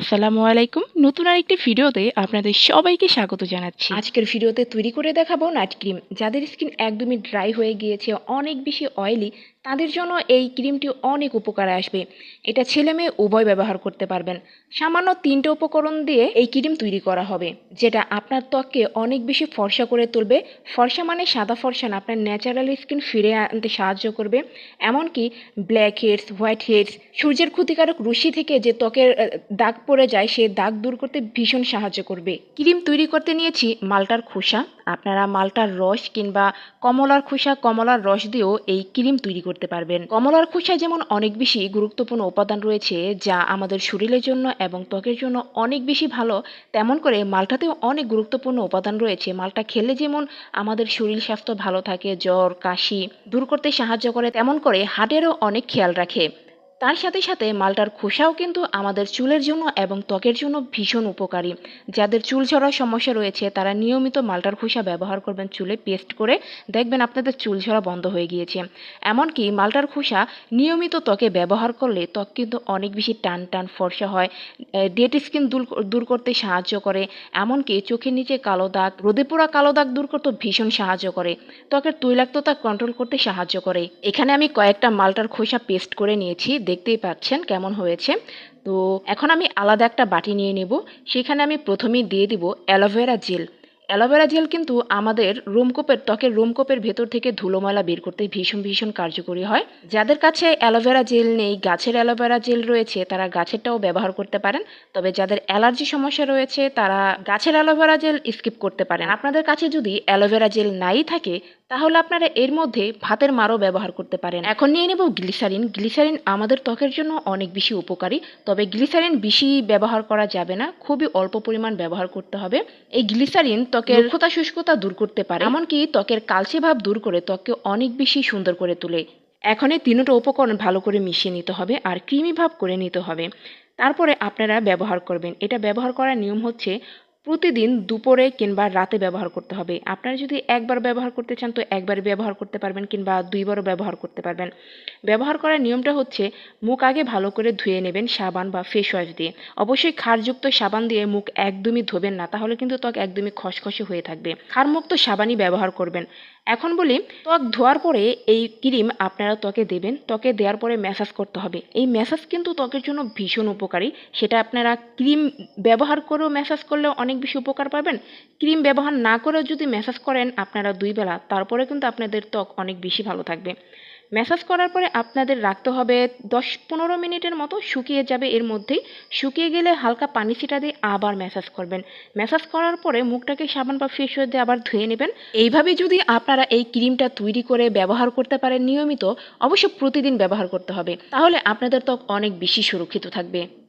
আসসালামু আলাইকুম। নতুন আরেকটি ভিডিওতে আপনাদের সবাইকে স্বাগত জানাচ্ছি। আজকের ভিডিওতে তৈরি করে দেখাবো নাইট ক্রিম। যাদের স্কিন একদমই ড্রাই হয়ে গিয়েছে, অনেক বেশি অয়েলি তাদের জন্য এই ক্রিমটি অনেক উপকারে আসবে। এটা ছেলে মেয়ে উভয় ব্যবহার করতে পারবেন। সামান্য তিনটে উপকরণ দিয়ে এই ক্রিম তৈরি করা হবে, যেটা আপনার ত্বককে অনেক বেশি ফর্সা করে তুলবে। ফর্সা মানে সাদা ফর্সা না, আপনার ন্যাচারাল স্কিন ফিরে আনতে সাহায্য করবে। এমনকি ব্ল্যাক হেডস, হোয়াইট হেডস, সূর্যের ক্ষতিকারক রশ্মি থেকে যে ত্বকের দাগ পড়ে যায়, সে দাগ দূর করতে ভীষণ সাহায্য করবে। ক্রিম তৈরি করতে নিয়েছি মালটার খোসা। আপনারা মালটার রস কিংবা কমলার খোসা, কমলার রস দিয়েও এই ক্রিম তৈরি করতে পারবেন। কমলার খোসায় যেমন অনেক বেশি গুরুত্বপূর্ণ উপাদান রয়েছে, যা আমাদের শরীরের জন্য এবং ত্বকের জন্য অনেক বেশি ভালো, তেমন করে মালটাতেও অনেক গুরুত্বপূর্ণ উপাদান রয়েছে। মালটা খেলে যেমন আমাদের শরীর স্বাস্থ্য ভালো থাকে, জ্বর, কাশি দূর করতে সাহায্য করে, তেমন করে হার্টেরও অনেক খেয়াল রাখে। তার সাথে সাথে মালটার খোসাও কিন্তু আমাদের চুলের জন্য এবং ত্বকের জন্য ভীষণ উপকারী। যাদের চুল ঝরার সমস্যা রয়েছে, তারা নিয়মিত মালটার খোসা ব্যবহার করবেন চুলে পেস্ট করে। দেখবেন আপনাদের চুল ঝরা বন্ধ হয়ে গিয়েছে। এমনকি মালটার খোসা নিয়মিত ত্বকে ব্যবহার করলে ত্বক কিন্তু অনেক বেশি টান টান ফর্সা হয়। ডেট স্কিন দূর দূর করতে সাহায্য করে। এমনকি চোখের নিচে কালো দাগ, রোদে পোড়া কালো দাগ দূর করতে ভীষণ সাহায্য করে। ত্বকের তৈলাক্ততা কন্ট্রোল করতে সাহায্য করে। এখানে আমি কয়েকটা মালটার খোসা পেস্ট করে নিয়েছি। দেখতেই পাচ্ছেন কেমন হয়েছে। তো এখন আমি আলাদা একটা বাটি নিয়ে নেব। সেখানে আমি প্রথমেই দিয়ে দিব অ্যালোভেরা জেল। অ্যালোভেরা জেল কিন্তু আমাদের রোমকূপের ত্বকের রোমকূপের ভেতর থেকে ধুলোময়লা বের করতে ভীষণ ভীষণ কার্যকরী হয়। যাদের কাছে অ্যালোভেরা জেল নেই, গাছের অ্যালোভেরা জেল রয়েছে, তারা গাছেরটাও ব্যবহার করতে পারেন। তবে যাদের অ্যালার্জি সমস্যা রয়েছে, তারা গাছের অ্যালোভেরা জেল স্কিপ করতে পারেন। আপনাদের কাছে যদি অ্যালোভেরা জেল নাই থাকে তাহলে আপনারা এর মধ্যে ভাতের মারও ব্যবহার করতে পারেন। এখন নিয়ে নেব গ্লিসারিন। গ্লিসারিন আমাদের ত্বকের জন্য অনেক বেশি উপকারী, তবে গ্লিসারিন বেশি ব্যবহার করা যাবে না, খুবই অল্প পরিমাণ ব্যবহার করতে হবে। এই গ্লিসারিন ত্বকের রুক্ষতা শুষ্কতা দূর করতে পারে, এমনকি ত্বকের কালচে ভাব দূর করে ত্বককে অনেক বেশি সুন্দর করে তোলে। এখন এই তিনটা উপকরণ ভালো করে মিশিয়ে নিতে হবে আর ক্রিমি ভাব করে নিতে হবে। তারপরে আপনারা ব্যবহার করবেন। এটা ব্যবহার করার নিয়ম হচ্ছে প্রতিদিন দুপুরে কিংবা রাতে ব্যবহার করতে হবে। আপনারা যদি একবার ব্যবহার করতে চান, তো একবার ব্যবহার করতে পারবেন কিংবা দুইবারও ব্যবহার করতে পারবেন। ব্যবহার করার নিয়মটা হচ্ছে, মুখ আগে ভালো করে ধুয়ে নেবেন সাবান বা ফেস ওয়াশ দিয়ে। অবশ্যই খারযুক্ত সাবান দিয়ে মুখ একদমই ধোবেন না, তাহলে কিন্তু ত্বক একদমই খসখসে হয়ে থাকবে। ক্ষারমুক্ত সাবানই ব্যবহার করবেন। এখন বলি, ত্বক ধোয়ার পরে এই ক্রিম আপনারা ত্বকে দেবেন। ত্বকে দেওয়ার পরে ম্যাসাজ করতে হবে। এই ম্যাসাজ কিন্তু ত্বকের জন্য ভীষণ উপকারী। সেটা আপনারা ক্রিম ব্যবহার করেও ম্যাসাজ করলেও অনেক বেশি উপকার পাবেন। ক্রিম ব্যবহার না করেও যদি ম্যাসাজ করেন আপনারা দুই বেলা তারপরে কিন্তু আপনাদের ত্বক অনেক বেশি ভালো থাকবে। ম্যাসাজ করার পরে আপনাদের রাখতে হবে দশ পনেরো মিনিটের মতো শুকিয়ে যাবে। এর মধ্যেই শুকিয়ে গেলে হালকা পানি ছিটা দিয়ে আবার ম্যাসাজ করবেন। ম্যাসাজ করার পরে মুখটাকে সাবান বা ফেস ওয়াশ দিয়ে আবার ধুয়ে নেবেন। এইভাবে যদি আপনারা এই ক্রিমটা তৈরি করে ব্যবহার করতে পারেন নিয়মিত, অবশ্য প্রতিদিন ব্যবহার করতে হবে। তাহলে আপনাদের ত্বক অনেক বেশি সুরক্ষিত থাকবে।